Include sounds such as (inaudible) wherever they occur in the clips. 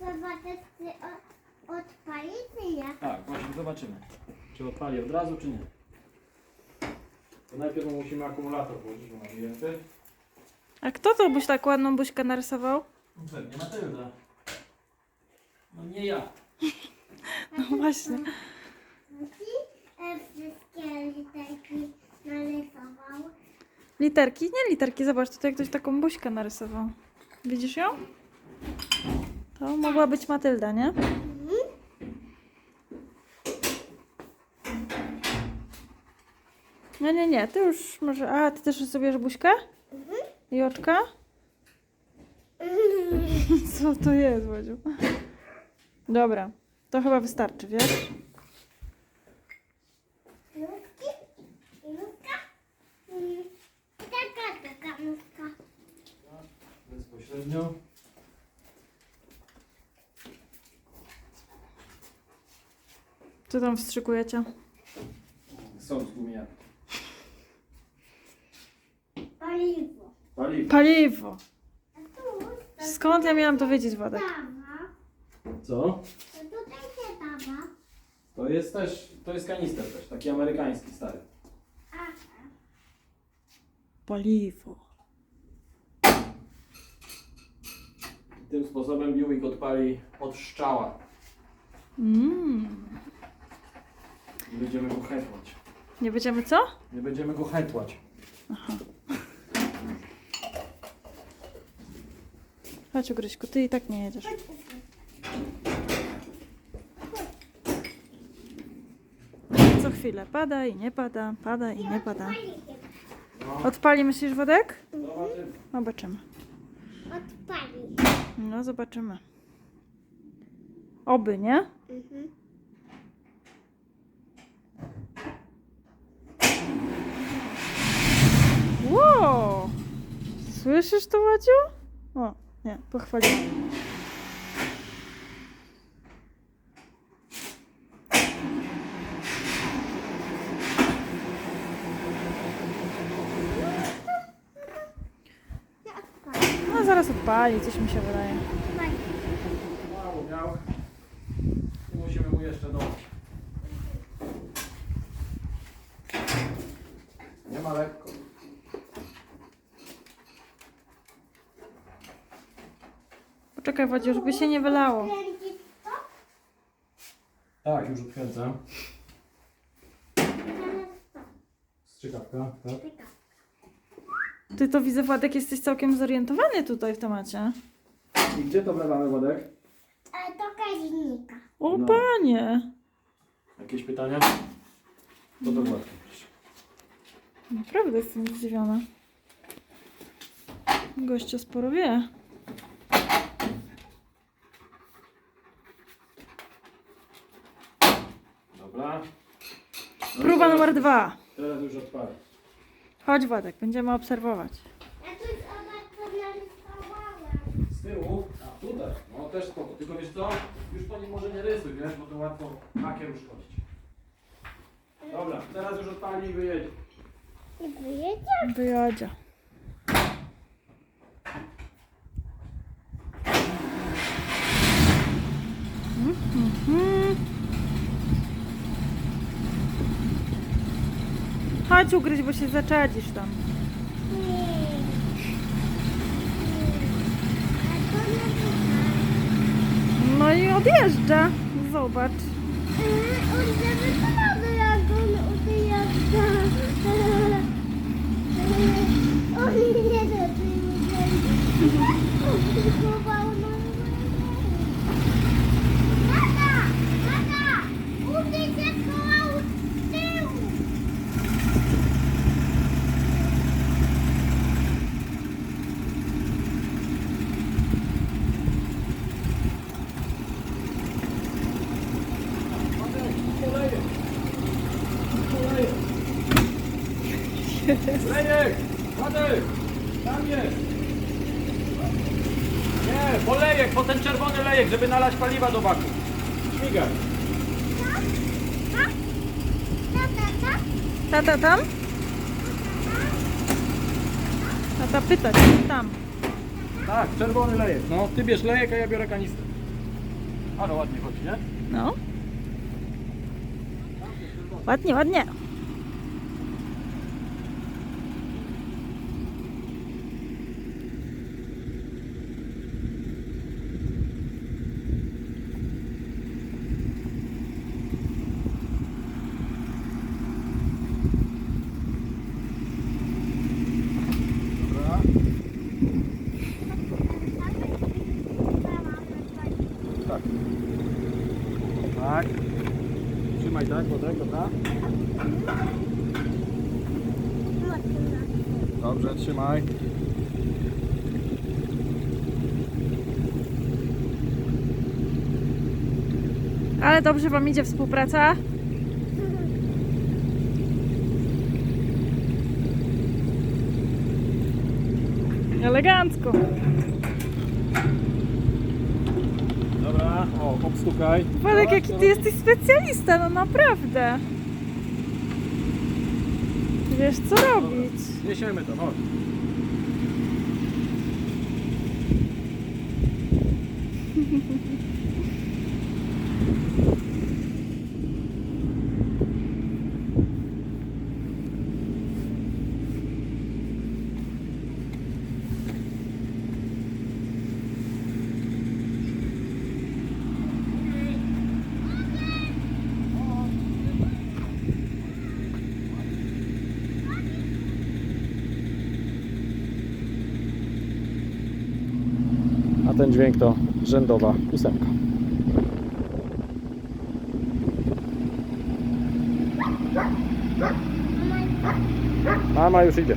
Zobaczę, czy o- odpali, czy nie? Tak, właśnie zobaczymy. Czy odpali od razu, czy nie. To najpierw musimy akumulator włożyć, bo mam więcej. A kto to byś tak ładną buźkę narysował? Pewnie Matylda. No nie ja. (laughs) No właśnie. E, wszystkie literki narysował. Literki? Nie literki, zobacz, tutaj ktoś taką buźkę narysował. Widzisz ją? To mogła być Matylda, nie? Nie, nie, nie, ty już może... A, ty też sobie buźkę? I oczka? (laughs) Co to jest, Ładziu? Dobra, to chyba wystarczy, wiesz? Nóżki i nóżka. Mm, Nóżka. Bezpośrednio. Co tam wstrzykujecie? Są z gumiami. Paliwo. Paliwo. Paliwo! A tu to Skąd ja miałam to wiedzieć, Władek? dawa. Co? To tutaj się dawa. To jest też, to jest kanister też, taki amerykański, stary. Aha. Paliwo. Tym sposobem Buick odpali od szczała. Mmm. Nie będziemy go hetłać. Nie będziemy co? Nie będziemy go hetłać. Chodź, Gryśku, ty i tak nie jedziesz. Co chwilę pada i nie pada, pada i nie pada. Odpali. Myślisz, Wodek? Zobaczymy. Zobaczymy. Odpali. No, zobaczymy. Oby, nie? Mhm. Wow! Słyszysz to, Wadziu? O, nie, pochwaliłam. Ja odpali. Odpali, coś mi się wydaje. Mało miał. I musimy mu jeszcze dodać. Nie ma lekko. Poczekaj, Wadziu, żeby się nie wylało. Tak, już odkręcam. Strzykawka, tak? Ty to widzę, Władek, jesteś całkiem zorientowany tutaj w temacie. I gdzie to wlewamy wodek? E, do kaźnika. O, No. panie! Jakieś pytania? To dokładnie. proszę. Naprawdę jestem zdziwiona. Gościa sporo wie. Dobra. No i Próba teraz numer dwa. Teraz już odpalę. Chodź, Władek, będziemy obserwować. Ja tu zobacz, co narysowałem. Z tyłu? A tutaj. No też spoko. Tylko wiesz co? Już po nim może nie rysuj, wiesz, bo to łatwo hakier uszkodzić. Dobra, teraz już odpali i wyjedzie. I wyjedzie? Wyjadzie. Mhm. Chodź ugryź, bo się zaczadzisz tam. To. No i odjeżdża. Zobacz. E, On zawykonany, jak on odjeżdża. On nie dotyczy. Obligował na Tata! Tata! Udy się schował z tyłu! Kolejek! Kolejek! Lejek! Ładek! Tam jest! Nie, po lejek, po ten czerwony lejek, żeby nalać paliwa do baku. Śmigaj. Tata, tam? Tata pyta, czy tam. Tak, czerwony lejek. No, ty bierz lejek, a ja biorę kanister. Ale ładnie chodzi, nie? No. Ładnie, ładnie. Dobra. Tak. Tak. Trzymaj tak, Wodek, dobra? Dobrze, trzymaj. Ale dobrze wam idzie współpraca. Elegancko. Dobra, o, obstukaj. Władek, jaki ty jesteś specjalista, no naprawdę. Wiesz co robić. Niesiemy to, chodź. (laughs) ten dźwięk to rzędowa ósemka. Mama już idzie.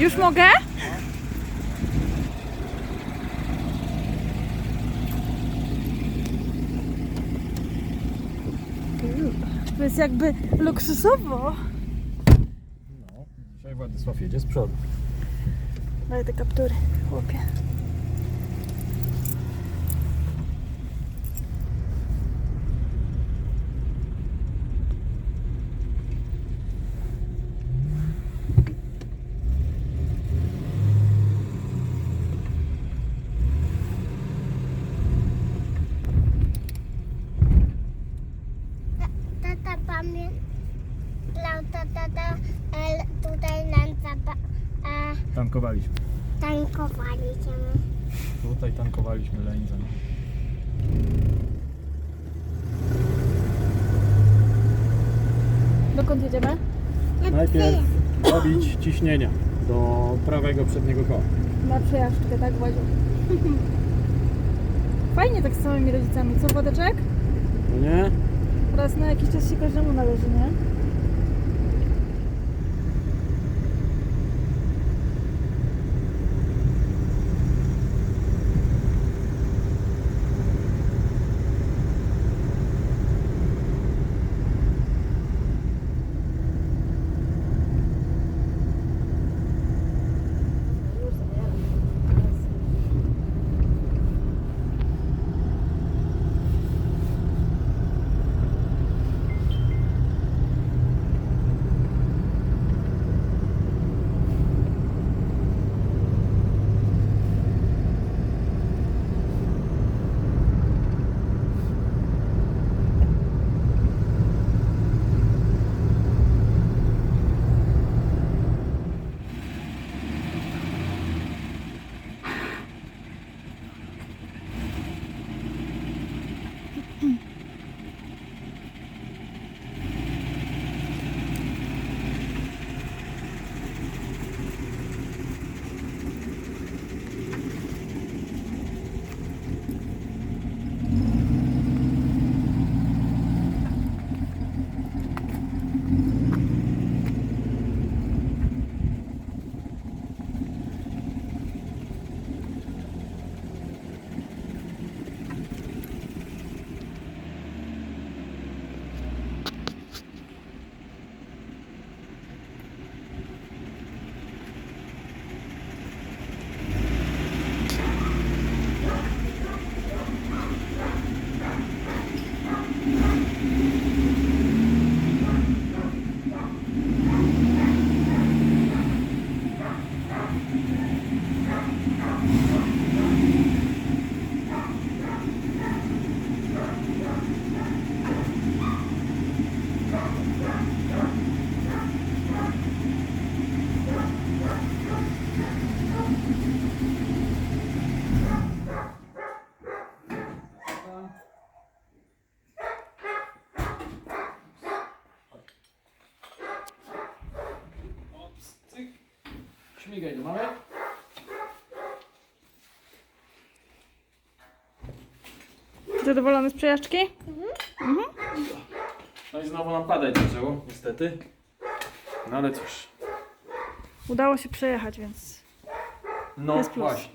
Już mogę? To jest jakby luksusowo. No, dzisiaj Władysław jedzie z przodu. Daj te kaptury, chłopie. Tata pamiętał, tata, el, tutaj nam zaba, e, Tankowaliśmy. tankowaliśmy. Tutaj tankowaliśmy lędzę. Dokąd jedziemy? Najpierw robić ciśnienia do prawego przedniego koła. Na przejażdżkę, tak, Władziu? Fajnie tak z samymi rodzicami. Co, Władeczek? No nie? Raz na jakiś czas się każdemu należy, nie? Śmigaj, to mamy? Zadowolony z przejażdżki? No i znowu nam padać zaczęło, niestety. No ale cóż. Udało się przejechać, więc No Jest plus. właśnie.